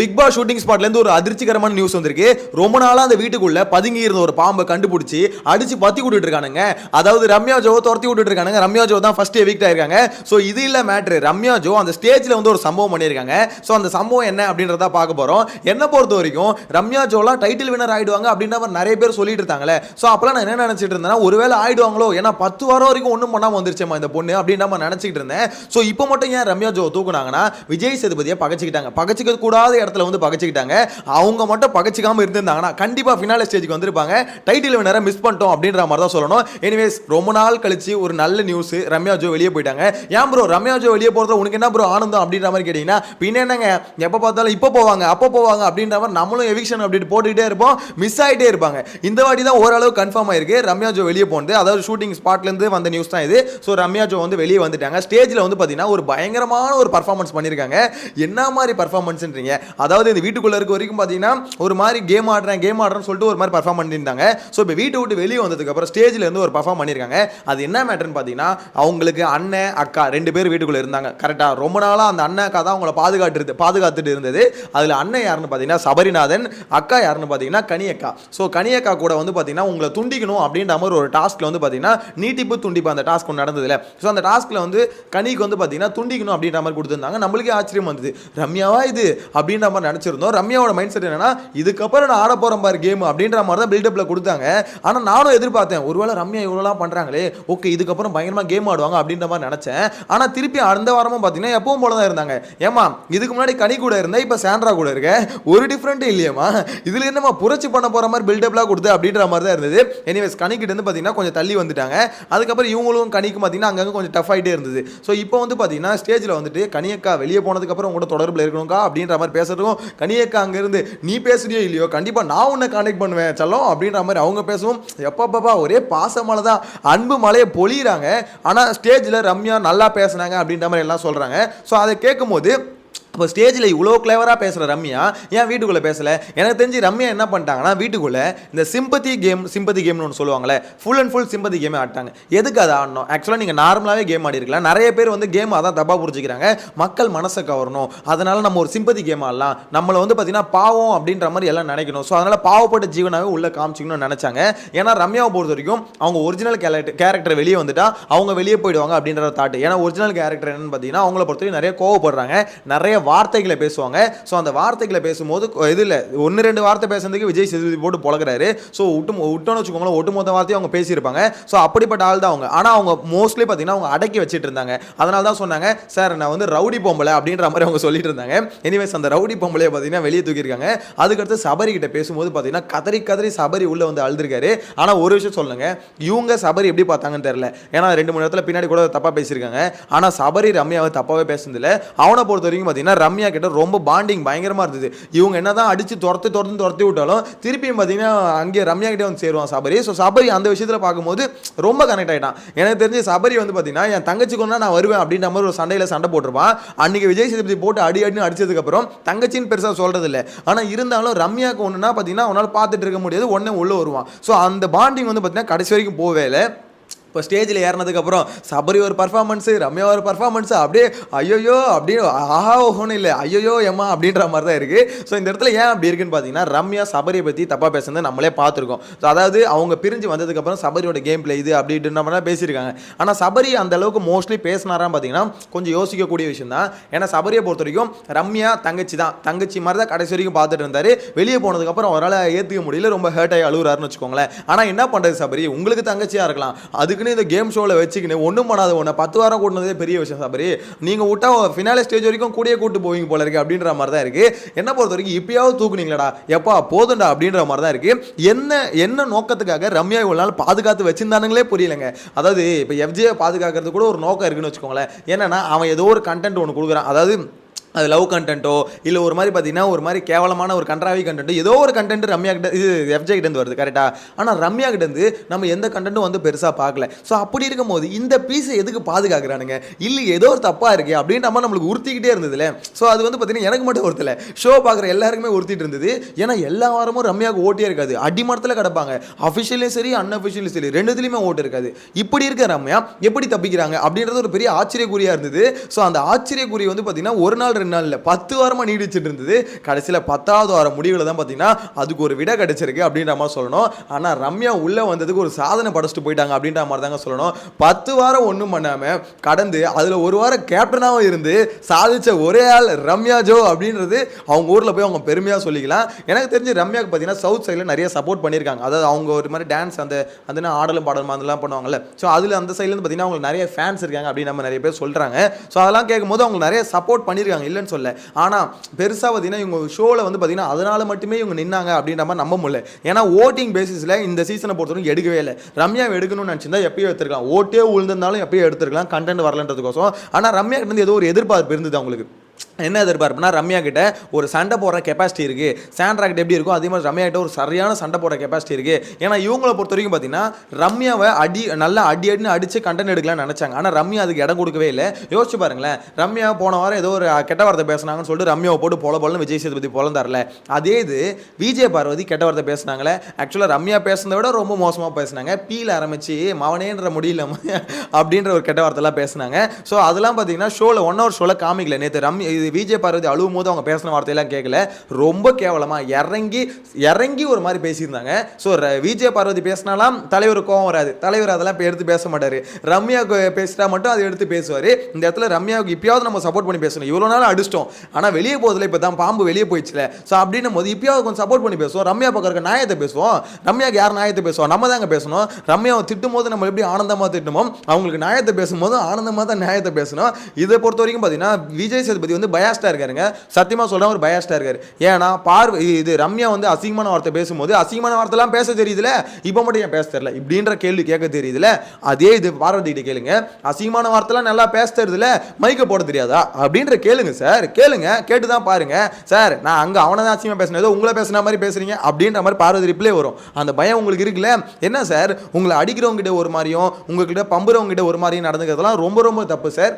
Big pass shooting ஸ்பாட்லேருந்து ஒரு அதிர்ச்சிகரமான news வந்திருக்கு. ரொம்ப நாளாக அந்த வீட்டுக்குள்ள பதுங்கி இருந்த ஒரு பாம்பை கண்டுபிடிச்சி அடிச்சு பத்தி விட்டுட்டு இருக்கானுங்க. அதாவது ரம்யா ஜோ துரத்தி விட்டுட்டு இருக்கானுங்க. ரம்யா ஜோ தான் ஃபர்ஸ்ட் எவிக்ட் ஆயிருக்காங்க. ஸோ இது இல்லை மேட்ரு ரம்யா ஜோ அந்த ஸ்டேஜில் வந்து ஒரு சம்பவம் பண்ணியிருக்காங்க. ஸோ அந்த சம்பவம் என்ன அப்படின்றத பார்க்க போகிறோம் என்ன பொறுத்த வரைக்கும் ரம்யா ஜோலாம் டைட்டில் வினர் ஆயிடுவாங்க அப்படின்ற மாதிரி நிறைய பேர் சொல்லிட்டு இருந்தாங்களே. ஸோ அப்போலாம் நான் என்ன நினச்சிட்டு இருந்தேன்னா ஒருவேளை ஆயிடுவாங்களோ? ஏன்னா பத்து வாரம் வரைக்கும் ஒன்றும் பண்ணாமல் வந்துருச்சேம்மா இந்த பொண்ணு அப்படின்னு நம்ம நினச்சிட்டு இருந்தேன். ஸோ இப்போ மட்டும் ஏன் ரம்யா ஜோ தூக்குனாங்கன்னா விஜய் சேதுபதியை பகச்சிக்கிட்டாங்க. பகச்சிக்க கூடாது இடத்துல வந்து பகச்சிக்கிட்டாங்க. அவங்க மட்டும் பகச்சிக்காமல் இருந்திருந்தாங்கன்னா கண்டிப்பாக ஃபினாலே ஸ்டேஜுக்கு வந்திருப்பாங்க. டைட்டில் வினரை மிஸ் பண்ணிட்டோம் அப்படின்ற மாதிரி தான் சொல்லணும். எனிவேஸ் ரொம்ப நாள் கழிச்சு ஒரு நல்ல நியூஸ் ரம்யா ஜோ வெளியே போயிட்டாங்க. ஏன் ப்ரோ ரம்யா ஜோ வெளியே போகிறது உனக்கு என்ன ப்ரோ ஆனந்தம் அப்படின்ற மாதிரி கேட்டிங்கன்னா பின்ன என்னங்க? எப்போ பார்த்தாலும் இப்போ போவாங்க அப்போ போவாங்க அப்படின்ற மாதிரி நம்மளும் எவிக்ஷன் அப்படி போட்டுக்கிட்டே இருப்போம். மிஸ் ஆகிட்டே இருப்பாங்க. இந்த வாட்டி தான் ஓரளவு கன்ஃபார்ம் ஆயிருக்கு. ரம்யா ஜோ வெளியே போனது. அதாவது ஷூட்டிங் ஸ்பாட்லேருந்து வந்த நியூஸ் தான் இது. ஸோ ரம்யா ஜோ வந்து வெளியே வந்துட்டாங்க. ஸ்டேஜில் வந்து பார்த்தீங்கன்னா ஒரு பயங்கரமான ஒரு பர்ஃபார்மன்ஸ் பண்ணியிருக்காங்க என்ன மாதிரி பர்ஃபார்மன்ஸ்ன்றீங்க அதாவது இந்த வீட்டுக்குள்ளே இருக்க வரைக்கும் பார்த்தீங்கன்னா ஒரு மாதிரி கேம் ஆடுறேன் கேம் ஆடுறேன்னு சொல்லிட்டு ஒரு மாதிரி பர்ஃபார்ம் பண்ணியிருந்தாங்க. ஸோ இப்போ வீட்டை விட்டு வெளியே வந்ததுக்கு அப்புறம் ஸ்டேஜில் இருந்து ஒரு பர்ஃபார்ம் பண்ணியிருக்காங்க. அது என்ன மேட்டர்னு பார்த்தீங்கன்னா அவங்களுக்கு அண்ணன் அக்கா ரெண்டு பேர் வீட்டுக்குள்ளே இருந்தாங்க. கரெக்டாக ரொம்ப நாளாக அந்த அண்ணன் அக்கா தான் அவங்கள பாதுகாட்டு பாதுகாத்துட்டு இருந்தது. அதில் அண்ணன் யாருன்னு பார்த்தீங்கன்னா சபரிநாதன் அக்கா யாருன்னு பார்த்தீங்கன்னா கனியக்கா. ஸோ கனியக்கா கூட வந்து பார்த்தீங்கன்னா உங்களை துண்டிக்கணும் அப்படின்ற மாதிரி ஒரு டாஸ்க்கில் வந்து பார்த்தீங்கன்னா நீட்டிப்பு துண்டிப்பு அந்த டாஸ்க் ஒன்று நடந்ததில்ல ஸோ அந்த டாஸ்க்கில் வந்து கனிக்கு வந்து பார்த்தீங்கன்னா துண்டிக்கணும் அப்படின்ற மாதிரி கொடுத்துருந்தாங்க. நம்மளுக்கே ஆச்சரியம் வந்தது. ரம்யாவா இது? அப்படின்ற மாதிரி நினச்சிருந்தோம். ரம்யாவோட மைண்ட் செட் என்னன்னா இதுக்கப்புறம் நான் ஆட போகிறேன் பாரு கேம் அப்படின்ற மாதிரி தான் பில்டப்பில் கொடுத்தாங்க. ஆனால் நானும் எதிர்பார்த்தேன் ஒருவேளை ரம்யா இவ்வளோலாம் பண்ணுறாங்களே ஓகே இதுக்கப்புறம் பயங்கரமாக கேம் ஆடுவாங்க அப்படின்ற மாதிரி நினச்சேன். ஆனால் திருப்பி அந்த வாரமும் பார்த்தீங்கன்னா எப்பவும் போல தான் இருந்தாங்க. ஏமா இதுக்கு முன்னாடி கனி கூட இருந்தேன் இப்போ சாண்ட்ரா கூட இருக்க. ஒரு டிஃப்ரெண்ட்டே இல்லையம்மா. இதில் என்னம்மா புரட்சி பண்ண போகிற மாதிரி பில்டப்லாம் கொடுத்து அப்படின்ற மாதிரி தான் இருந்தது. எனிவேஸ் கனிக்கிட்ட இருந்து பார்த்தீங்கன்னா கொஞ்சம் தள்ளி வந்துட்டாங்க. அதுக்கப்புறம் இவங்களும் கனிக்கு பார்த்தீங்கன்னா அங்கங்கே கொஞ்சம் டஃப் ஆகிட்டே இருந்தது. ஸோ இப்போ வந்து பார்த்தீங்கன்னா ஸ்டேஜில் வந்துட்டு கனியக்கா வெளியே போனதுக்கப்புறம் உங்களோட தொடர்பில் இருக்கணும்க்கா அப்படின்ற மாதிரி பேசுறதுக்கும் கனியக்கா அங்கேருந்து நீ பேசுறியோ இல்லையோ? கண்டிப்பாக நான் உன்னை கான்டெக்ட் பண்ணுவேன் செல்லம் அப்படின்ற மாதிரி அவங்க பேசவும். எப்பப்பா ஒரே பாசமலை தான் அன்பு மலையை பொழியிறாங்க. ஆனால் ஸ்டேஜில் ரம்யா நல்லா பேசுனாங்க அப்படின்ற மாதிரி எல்லாம் சொல்கிறாங்க ஸோ அதை கேட்கும்போது இப்போ ஸ்டேஜில் இவ்வளோ கிளவராக பேசுகிற ரம்யா ஏன் வீட்டுக்குள்ளே பேசலை? எனக்கு தெரிஞ்சு ரம்யா என்ன பண்ணிட்டாங்கன்னா வீட்டுக்குள்ளே இந்த சிம்பத்தி கேம் சிம்பத்தி கேம்னு ஒன்று சொல்லுவாங்களே ஃபுல் அண்ட் ஃபுல் சிம்பத்தி கேமே ஆட்டாங்க எதுக்கு அதை ஆடணும்? ஆக்சுவலாக நீங்கள் நார்மலாகவே கேம் ஆடி இருக்கலாம் நிறைய பேர் வந்து கேம் அதான் தப்பாக புரிஞ்சுக்கிறாங்க. மக்கள் மனசை கவரணும். அதனால் நம்ம ஒரு சிம்பத்தி கேம் ஆடலாம். நம்மளை வந்து பார்த்தீங்கன்னா பாவம் அப்படின்ற மாதிரி எல்லாம் நினைக்கணும். ஸோ அதனால் பாவப்பட்ட ஜீவனாகவே உள்ளே காமிச்சிக்கணும்னு நினச்சாங்க. ஏன்னா ரம்யாவை பொறுத்த வரைக்கும் அவங்க ஒரிஜினல் கேரக்டர் கேரக்டர் வெளியே வந்துட்டா அவங்க வெளியே போயிடுவாங்க அப்படின்ற தாட்டு ஏன்னா ஒரிஜினல் கேரக்டர் என்னன்னு பார்த்தீங்கன்னா அவங்கள பொறுத்த வரைக்கும் நிறைய கோவப்படுறாங்க. நிறைய வார்த்தைகளை பேசுவாங்க. ஸோ அந்த வார்த்தைகளை பேசும்போது இது இல்லை ஒன்று ரெண்டு வார்த்தை பேசுறதுக்கு விஜய் சேதுபதி போட்டு பழகிறாரு ஸோ விட்டு விட்டோன்னு வச்சுக்கோங்களேன் ஒட்டுமொத்த வார்த்தையும் அவங்க பேசியிருப்பாங்க. ஸோ அப்படிப்பட்ட ஆள் தான் அவங்க. ஆனால் அவங்க மோஸ்ட்லி பார்த்தீங்கன்னா அவங்க அடக்கி வச்சுட்டு இருந்தாங்க அதனால தான் சொன்னாங்க சார் நான் வந்து ரவுடி பொம்பளை அப்படின்ற மாதிரி அவங்க சொல்லிட்டு இருந்தாங்க எனிவேஸ் அந்த ரவுடி பொம்பளையை பார்த்தீங்கன்னா வெளியே தூக்கியிருக்காங்க. அதுக்கடுத்து சபரி கிட்ட பேசும்போது பார்த்தீங்கன்னா கதறி கதறி சபரி உள்ளே வந்து அழுதுருக்காரு. ஆனால் ஒரு விஷயம் சொல்லுங்க இவங்க சபரி எப்படி பார்த்தாங்கன்னு தெரியல. ஏன்னா ரெண்டு மூணு இடத்துல பின்னாடி கூட தப்பாக பேசியிருக்காங்க. ஆனால் சபரி ரம்யாவை தப்பாகவே பேசுனதில்லை. அவனை பொறுத்த வரைக்கும் பார்த்தீங்கன்னா ரம்யா கிட்ட ரொம்ப பாண்டிங் பயங்கரமாக இருந்தது. இவங்க என்ன தான் அடித்து துரத்து துரத்து துரத்தி விட்டாலும் திருப்பியும் பார்த்தீங்கன்னா அங்கே ரம்யா கிட்டே வந்து சேருவான் சபரி. ஸோ சபரி அந்த விஷயத்தில் பார்க்கும்போது ரொம்ப கனெக்ட் ஆகிட்டான் எனக்கு தெரிஞ்சு சபரி வந்து பார்த்தீங்கன்னா என் தங்கச்சி கொண்டா நான் வருவேன் அப்படின்ற மாதிரி ஒரு சண்டையில் சண்டை போட்டிருப்பான். அன்னைக்கு விஜய் சேதுபதி போட்டு அடி அடின்னு அடிச்சதுக்கப்புறம் தங்கச்சின்னு பெருசாக சொல்கிறது இல்லை ஆனால் இருந்தாலும் ரம்யாவுக்கு ஒன்றுனா பார்த்தீங்கன்னா அவனால் பார்த்துட்டு இருக்க முடியாது உடனே உள்ளே வருவான். ஸோ அந்த பாண்டிங் வந்து பார்த்தீங்கன்னா கடைசி வரைக்கும் போவே இல்லை. இப்போ ஸ்டேஜில் ஏறினதுக்கப்புறம் சபரி ஒரு பர்ஃபார்மன்ஸு ரம்யா ஒரு பர்ஃபார்மன்ஸு அப்படியே ஐயோயோ அப்படியே ஆஹா ஓஹோன்னு இல்லை ஐயோயோ எம்மா அப்படின்ற மாதிரி தான் இருக்குது ஸோ இந்த இடத்துல ஏன் அப்படி இருக்குன்னு பார்த்தீங்கன்னா ரம்யா சபரியை பற்றி தப்பாக பேசுனது நம்மளே பார்த்துருக்கோம். ஸோ அதாவது அவங்க பிரிஞ்சு வந்ததுக்கப்புறம் சபரியோட கேம் பிளே இது அப்படின்ற மாதிரி பேசியிருக்காங்க. ஆனால் சபரி அந்த அளவுக்கு மோஸ்ட்லி பேசினாரான்னு பார்த்தீங்கன்னா கொஞ்சம் யோசிக்கக்கூடிய விஷயம் தான் ஏன்னா சபரியை பொறுத்த வரைக்கும் ரம்யா தங்கச்சி தான் தங்கச்சி மாதிரி தான் கடைசி வரைக்கும் பார்த்துட்டு இருந்தார். வெளியே போனதுக்கப்புறம் அவரால் ஏற்றுக்க முடியல ரொம்ப ஹேர்ட் ஆகி அழுகுறாருன்னு வச்சுக்கோங்களேன். ஆனால் என்ன பண்ணுறது சபரி? உங்களுக்கு தங்கச்சியாக இருக்கலாம். அதுக்குன்னு இந்த கேம் ஷோவில் வச்சுக்கின்னு ஒன்றும் பண்ணாத ஒன்று பத்து வாரம் கூட்டினதே பெரிய விஷயம் சபரி நீங்கள் விட்டா ஃபினாலே ஸ்டேஜ் வரைக்கும் கூடிய கூட்டு போவீங்க போல இருக்கு அப்படின்ற மாதிரி தான் இருக்குது என்ன பொறுத்த வரைக்கும் இப்பயாவது தூக்குனீங்களடா எப்பா போதும்டா அப்படின்ற மாதிரி தான் இருக்குது என்ன என்ன நோக்கத்துக்காக ரம்யா இவ்வளோ நாள் பாதுகாத்து வச்சிருந்தானுங்களே புரியலங்க. அதாவது இப்போ எஃப்ஜியை பாதுகாக்கிறது கூட ஒரு நோக்கம் இருக்குன்னு வச்சுக்கோங்களேன். என்னன்னா அவன் ஏதோ ஒரு கண்டென்ட் ஒன்று கொடுக்குறான். அதாவது அது லவ் கண்டென்ட்டோ இல்லை ஒரு மாதிரி பார்த்தீங்கன்னா ஒரு மாதிரி கேவலமான ஒரு கன்றாவி கண்டென்ட்டோ ஏதோ ஒரு கண்டென்ட் ரம்யா கிட்ட இது எஃப்ஜே கிட்டேருந்து வருது கரெக்டாக ஆனால் ரம்யா கிட்டேருந்து நம்ம எந்த கண்டென்ட்டும் வந்து பெருசாக பார்க்கல ஸோ அப்படி இருக்கும்போது இந்த பீஸை எதுக்கு பாதுகாக்கிறானுங்க? இல்லை ஏதோ ஒரு தப்பாக இருக்கே அப்படின்ற மாதிரி நம்மளுக்கு உறுத்திக்கிட்டே இருந்ததுல. ஸோ அது வந்து பார்த்தீங்கன்னா எனக்கு மட்டும் ஒருத்தல. ஷோ பார்க்குற எல்லாருக்குமே உறுத்திட்டு இருந்தது. ஏன்னா எல்லா வாரமும் ரம்யாவுக்கு ஓட்டே இருக்காது. அடிமரத்தில் கிடப்பாங்க. அஃபிஷியலையும் சரி அன்அஃபிஷியலையும் சரி ரெண்டுத்துலையுமே ஓட்டு இருக்காது. இப்படி இருக்க ரம்யா எப்படி தப்பிக்கிறாங்க அப்படின்றது ஒரு பெரிய ஆச்சரியக்குறியாக இருந்தது. ஸோ அந்த ஆச்சரியக்குறி வந்து பார்த்தீங்கன்னா ஒரு நாள் ரெண்டு நாள் இல்லை பத்து வாரமாக நீடிச்சிட்டு இருந்தது. கடைசியில் பத்தாவது வாரம் முடிவில் தான் பார்த்தீங்கன்னா அதுக்கு ஒரு விடை கிடைச்சிருக்கு அப்படின்ற மாதிரி சொல்லணும். ஆனால் ரம்யா உள்ளே வந்ததுக்கு ஒரு சாதனை படைச்சிட்டு போயிட்டாங்க அப்படின்ற மாதிரி தாங்க சொல்லணும். பத்து வாரம் ஒன்றும் பண்ணாமல் கடந்து அதில் ஒரு வாரம் கேப்டனாகவும் இருந்து சாதிச்ச ஒரே ஆள் ரம்யா ஜோ அப்படின்றது அவங்க ஊரில் போய் அவங்க பெருமையாக சொல்லிக்கலாம். எனக்கு தெரிஞ்சு ரம்யாவுக்கு பார்த்தீங்கன்னா சவுத் சைடில் நிறைய சப்போர்ட் பண்ணியிருக்காங்க. அதாவது அவங்க ஒரு மாதிரி டான்ஸ் அந்த அந்த ஆடலும் பாடலும் அதெல்லாம் பண்ணுவாங்கல்ல. ஸோ அதில் அந்த சைட்லேருந்து பார்த்தீங்கன்னா அவங்களுக்கு நிறைய ஃபேன்ஸ் இருக்காங்க அப்படின்னு நம்ம நிறைய பேர் சொல்கிறாங்க ஸோ அதெல்லாம் கேட்கும்போது அவங்க நிறைய சப்போர்ட் பண்ணியிருக்காங்க. இல்லைன்னு சொல்ல. ஆனால் பெருசாக பார்த்தீங்கன்னா இவங்க ஷோவில் வந்து பார்த்தீங்கன்னா அதனால மட்டுமே இவங்க நின்னாங்க அப்படின்ற மாதிரி நம்ப முடியல. ஏன்னா ஓட்டிங் பேசிஸில் இந்த சீசனை பொறுத்தவரைக்கும் எடுக்கவே இல்லை. ரம்யாவை எடுக்கணும்னு நினச்சிருந்தா எப்பயோ எடுத்துருக்கலாம். ஓட்டே உழுந்திருந்தாலும் எப்பயோ எடுத்துருக்கலாம். கண்டென்ட் வரலன்றதுக்கோசம் ஆனால் ரம்யா கிட்ட இருந்து ஏதோ ஒரு எதிர்பார்ப்பு இருந்தது அவங்களுக்கு. என்ன எதிர்பார்ப்புனா ரம்யா கிட்ட ஒரு சண்டை போடுற கெப்பாசிட்டி இருக்குது சாண்ட்ரா கிட்ட எப்படி இருக்கும் அதே மாதிரி ரம்யா கிட்ட ஒரு சரியான சண்டை போடுற கெப்பாசிட்டி இருக்குது ஏன்னா இவங்களை பொறுத்த வரைக்கும் பார்த்தீங்கன்னா ரம்யாவை அடி நல்லா அடி அடின்னு அடித்து கண்டென்ட் எடுக்கலாம்னு நினச்சாங்க. ஆனால் ரம்யா அதுக்கு இடம் கொடுக்கவே இல்லை. யோசிச்சு பாருங்களேன் ரம்யா போன வாரம் ஏதோ ஒரு கெட்ட வார்த்தை பேசுனாங்கன்னு சொல்லிட்டு ரம்யாவை போட்டு பொல பொலன்னு விஜய் சேதுபதி பொலந்தார்ல. அதே இது விஜய் பார்வதி கெட்ட வார்த்தை பேசுனாங்களே. ஆக்சுவலாக ரம்யா பேசுனதை விட ரொம்ப மோசமாக பேசுனாங்க. பீல ஆரம்பிச்சு மவனேன்ற முடியல அப்படின்ற ஒரு கெட்ட வார்த்தைலாம் பேசுனாங்க. ஸோ அதெல்லாம் பார்த்தீங்கன்னா ஷோவில் ஒன் ஹவர் ஷோவில் காமிக்கல. நேற்று ரம்யா இது விஜய் பார்வதி அழுவும் போது அவங்க பேசின வார்த்தையெல்லாம் கேட்கல ரொம்ப கேவலமாக இறங்கி இறங்கி ஒரு மாதிரி பேசியிருந்தாங்க. ஸோ விஜய் பார்வதி பேசினாலாம் தலைவர் கோவம் வராது. தலைவர் அதெல்லாம் இப்போ எடுத்து பேச மாட்டார். ரம்யா பேசிட்டா மட்டும் அதை எடுத்து பேசுவார். இந்த இடத்துல ரம்யாவுக்கு இப்பயாவது நம்ம சப்போர்ட் பண்ணி பேசணும். இவ்வளோ நாள் அடிச்சிட்டோம். ஆனால் வெளியே போதில் இப்போ தான் பாம்பு வெளியே போயிடுச்சுல. ஸோ அப்படின்னும் போது இப்பயாவது கொஞ்சம் சப்போர்ட் பண்ணி பேசுவோம். ரம்யா பக்கம் இருக்க நியாயத்தை பேசுவோம். ரம்யாவுக்கு யார் நியாயத்தை பேசுவோம் நம்ம தாங்க பேசணும். ரம்யாவை திட்டும் போது நம்ம எப்படி ஆனந்தமாக திட்டமோ அவங்களுக்கு நியாயத்தை பேசும்போது ஆனந்தமாக தான் நியாயத்தை பேசணும். இதை பொறுத்த வரைக்கும் பார்த்தீங்கன்னா விஜய் சேதுபதி வந்து பயாஸ்டாக இருக்காருங்க. சத்தியமாக சொல்கிறேன் ஒரு பயாஸ்டாக இருக்காரு. ஏன்னா பார்வை இது ரம்யா வந்து அசிங்கமான வார்த்தை பேசும்போது அசிங்கமான வார்த்தைலாம் பேச தெரியுதுல? இப்போ மட்டும் ஏன் பேச தெரியல? இப்படின்ற கேள்வி கேட்க தெரியுதுல? அதே இது பார்வதி கிட்ட கேளுங்க. அசிங்கமான வார்த்தைலாம் நல்லா பேச தெரியுதுல மைக்க போட தெரியாதா? அப்படின்ற கேளுங்க சார் கேளுங்க கேட்டு தான் பாருங்க. சார் நான் அங்கே அவனை தான் அசிங்கமாக பேசினேன். ஏதோ உங்களை பேசுன மாதிரி பேசுறீங்க அப்படின்ற மாதிரி பார்வதி ரிப்ளே வரும். அந்த பயம் உங்களுக்கு இருக்குல்ல? என்ன சார் உங்களை அடிக்கிறவங்க கிட்ட ஒரு மாதிரியும் உங்ககிட்ட பம்புறவங்க கிட்ட ஒரு மாதிரியும் நடந்துக்கிறதுலாம் ரொம்ப ரொம்ப தப்பு சார்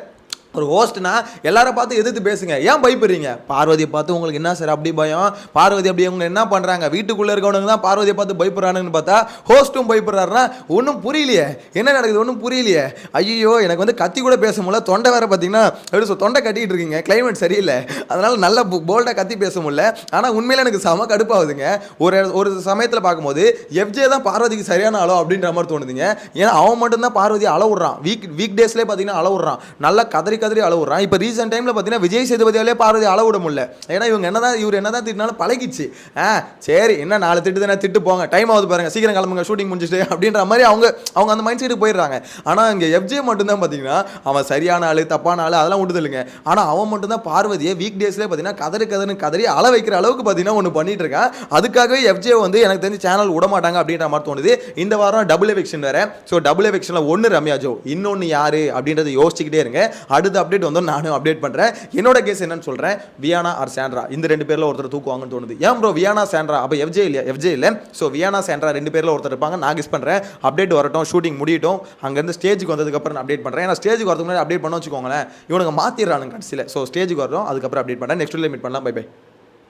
ஒரு ஹோஸ்ட்னா எல்லாரும் பார்த்து எதிர்த்து பேசுங்க. ஏன் பயப்படுறீங்க? பார்வதியை பார்த்து உங்களுக்கு என்ன சார் அப்படி பயம்? பார்வதி அப்படி அவங்க என்ன பண்ணுறாங்க வீட்டுக்குள்ளே இருக்கவனுங்க தான் பார்வதியை பார்த்து பயப்படுறானுன்னு பார்த்தா ஹோஸ்ட்டும் பயப்படுறாருன்னா ஒன்றும் புரியலையே. என்ன நடக்குது? ஒன்றும் புரியலையே. ஐயோ எனக்கு வந்து கத்தி கூட பேச முடியல. தொண்டை வேற பார்த்தீங்கன்னா எப்படி சொல் தொண்டை கட்டிக்கிட்டு இருக்கீங்க. கிளைமேட் சரியில்லை. அதனால் நல்ல போல்டாக கத்தி பேச முடியல. ஆனால் உண்மையில் எனக்கு செம கடுப்பாகுதுங்க. ஒரு ஒரு சமயத்தில் பார்க்கும்போது எஃப்ஜே தான் பார்வதிக்கு சரியான அளவு அப்படின்ற மாதிரி தோணுதுங்க. ஏன்னா அவன் மட்டும்தான் பார்வதி அளவுடுறான். வீக் வீக் டேஸ்லேயே பார்த்தீங்கன்னா அளவுடுறான். நல்லா கதறி கதறி அளவுறான் இப்போ ரீசெண்ட் டைமில் பார்த்தீங்கன்னா விஜய் சேதுபதியாலே பார்வதி அளவிட முடியல. ஏன்னா இவங்க என்ன தான் இவர் என்னதான் திட்டினாலும் பழகிச்சு ஆ சரி என்ன நாலு திட்டு தானே திட்டு போங்க. டைம் ஆகுது பாருங்க. சீக்கிரம் கிளம்புங்க ஷூட்டிங் முடிஞ்சிட்டு அப்படின்ற மாதிரி அவங்க அவங்க அந்த மைண்ட் செட்டுக்கு போயிடுறாங்க. ஆனால் இங்கே எஃப்ஜே மட்டும்தான் பார்த்தீங்கன்னா அவன் சரியான ஆள் தப்பான ஆள் அதெல்லாம் விடுதலுங்க ஆனால் அவன் மட்டும்தான் பார்வதியை வீக் டேஸ்லேயே பார்த்தீங்கன்னா கதறி கதறி கதறி அள வைக்கிற அளவுக்கு பார்த்தீங்கன்னா ஒன்று பண்ணிட்டு இருக்கான். அதுக்காகவே எஃப்ஜே வந்து எனக்கு தெரிஞ்சு சேனல் விட மாட்டாங்க அப்படின்ற மாதிரி தோணுது. இந்த வாரம் டபுள் எவிக்ஷன் வேறு. ஸோ டபுள் எவிக்ஷனில் ஒன்று ரம்யா ஜோ இன்னொன்று யார் அப்படின்றத யோசிச்சுக்கிட்டே இருங்க. அடுத்து அப்டேட் வந்தோம் நானும் அப்டேட் பண்ணுறேன் என்னோட கேஸ் என்னன்னு சொல்கிறேன் வியானா ஆர் சாண்ட்ரா. இந்த ரெண்டு பேரில் ஒருத்தர் தூக்குவாங்கன்னு தோணுது. ஏன் ப்ரோ வியானா சாண்ட்ரா. அப்போ எஃப்ஜே இல்லையா? எஃப்ஜே இல்லை. ஸோ வியானா சாண்ட்ரா ரெண்டு பேரில் ஒருத்தர் இருப்பாங்க. நான் கிஸ் பண்ணுறேன் அப்டேட் வரட்டும். ஷூட்டிங் முடியட்டும். அங்கேருந்து ஸ்டேஜுக்கு வந்ததுக்கப்புறம் நான் அப்டேட் பண்ணுறேன் ஏன்னா ஸ்டேஜுக்கு வரதுக்கு முன்னாடி அப்டேட் பண்ண வச்சுக்கோங்களேன். இவனுக்கு மாற்றிடுறானுங்க கடைசியில். ஸோ ஸ்டேஜுக்கு வரோம் அதுக்கப்புறம் அப்டேட் பண்ணுறேன் நெக்ஸ்ட் மீட் பண்ணலாம். Bye bye